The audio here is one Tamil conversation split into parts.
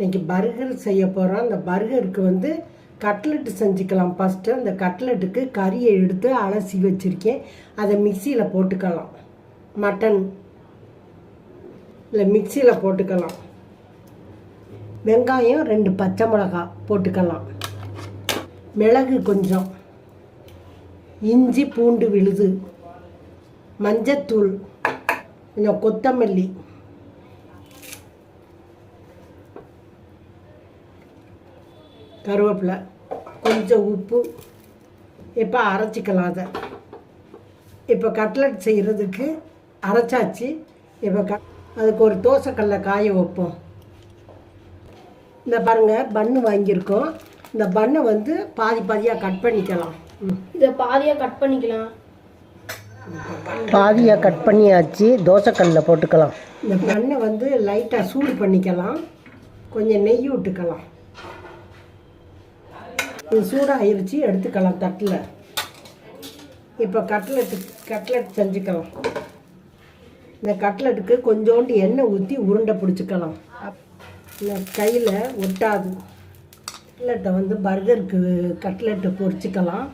இன்றைக்கி பர்கர் செய்ய போகிறோம் அந்த பர்கருக்கு வந்து கட்லெட்டு செஞ்சுக்கலாம். ஃபஸ்ட்டு அந்த கட்லெட்டுக்கு கறியை எடுத்து அலசி வச்சுருக்கேன். அதை மிக்சியில் போட்டுக்கலாம். மட்டன் இல்லை மிக்சியில் போட்டுக்கலாம். வெங்காயம் ரெண்டு பச்சை மிளகாய் போட்டுக்கலாம். மிளகு கொஞ்சம். இஞ்சி பூண்டு விழுது. மஞ்சத்தூள் கொஞ்சம் கொத்தமல்லி. கருவேப்பிலை கொஞ்சம் உப்பு. இப்போ அரைச்சிக்கலாம் அதை. இப்போ கட்லட் செய்கிறதுக்கு அரைச்சாச்சு. இப்போ க அதுக்கு ஒரு தோசைக்கல்ல காய வைப்போம். இந்த பாருங்கள் பன்னு வாங்கியிருக்கோம். இந்த பண்ணை வந்து பாதி பாதியாக கட் பண்ணிக்கலாம். ம். இதை பாதியாக கட் பண்ணிக்கலாம். பாதியாக கட் பண்ணியாச்சு. தோசைக்கல்லில் போட்டுக்கலாம். இந்த பண்ணை வந்து லைட்டாக சூடு பண்ணிக்கலாம். கொஞ்சம் நெய் விட்டுக்கலாம் இது சூடாகிருச்சு எடுத்துக்கலாம் தட்டில். இப்போ கட்லெட்டு கட்லெட் செஞ்சுக்கலாம். இந்த கட்லெட்டுக்கு கொஞ்சோண்டு எண்ணெய் ஊற்றி உருண்டை பிடிச்சிக்கலாம். இந்த கையில் ஒட்டாது. கட்லெட்டை வந்து பர்கருக்கு கட்லெட்டை பொரிச்சிக்கலாம்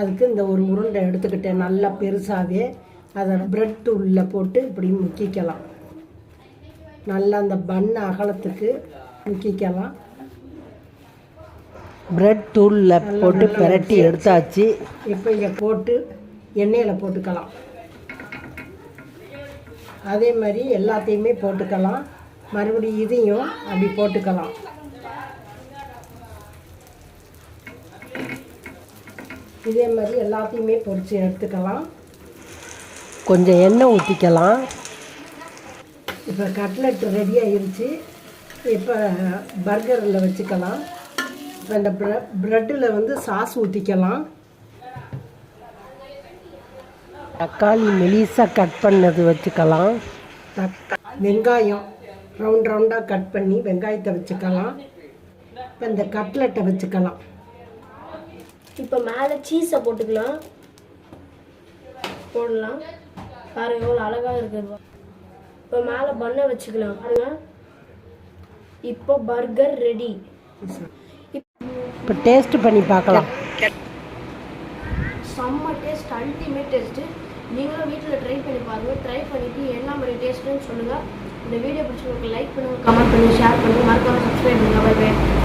அதுக்கு இந்த ஒரு உருண்டை எடுத்துக்கிட்டேன் நல்லா பெருசாகவே அதை ப்ரெட் உள்ளே போட்டு இப்படி முக்கிக்கலாம். நல்லா அந்த பன் அகலத்துக்கு முக்கிக்கலாம். பிரெட் தூளில் போட்டு பிரட்டி எடுத்தாச்சு. இப்போ இங்கே போட்டு எண்ணெயில் போட்டுக்கலாம். அதே மாதிரி எல்லாத்தையுமே போட்டுக்கலாம். மறுபடியும் இதையும் அப்படி போட்டுக்கலாம். இதே மாதிரி எல்லாத்தையுமே பொரித்து எடுத்துக்கலாம். கொஞ்சம் எண்ணெய் ஊற்றிக்கலாம் இப்போ கட்லெட் ரெடி ஆயிருச்சு. இப்போ பர்கரில் வச்சுக்கலாம். இப்போ இந்த ப்ரெ ப்ரெட்டில் வந்து சாஸ் ஊற்றிக்கலாம் தக்காளி மெலிசாக கட் பண்ணது வச்சுக்கலாம். தக்க வெங்காயம் ரவுண்ட் ரவுண்டாக கட் பண்ணி வெங்காயத்தை வச்சுக்கலாம். இப்போ இந்த கட்லெட்டை வச்சுக்கலாம். இப்போ மேலே சீஸை போட்டுக்கலாம். போடலாம். பாருங்க எவ்வளோ அழகாக இருக்குது இப்போ மேலே பண்ணை வச்சுக்கலாம். பாருங்க. இப்போ பர்கர் ரெடி இப்போ டேஸ்ட் பண்ணி பார்க்கலாம். செம்ம டேஸ்ட் அல்டிமேட் டேஸ்ட்டு. நீங்களும் வீட்டில் ட்ரை பண்ணி பாருங்கள் ட்ரை பண்ணிவிட்டு என்ன மாதிரி டேஸ்ட்டுன்னு சொல்லுங்கள் இந்த வீடியோ பிடிச்சவங்களுக்கு லைக் பண்ணுங்கள் கமெண்ட் பண்ணுங்கள் ஷேர் பண்ணுங்கள் மறக்காமல் சப்ஸ்கிரைப் பண்ணுங்கள் பை பை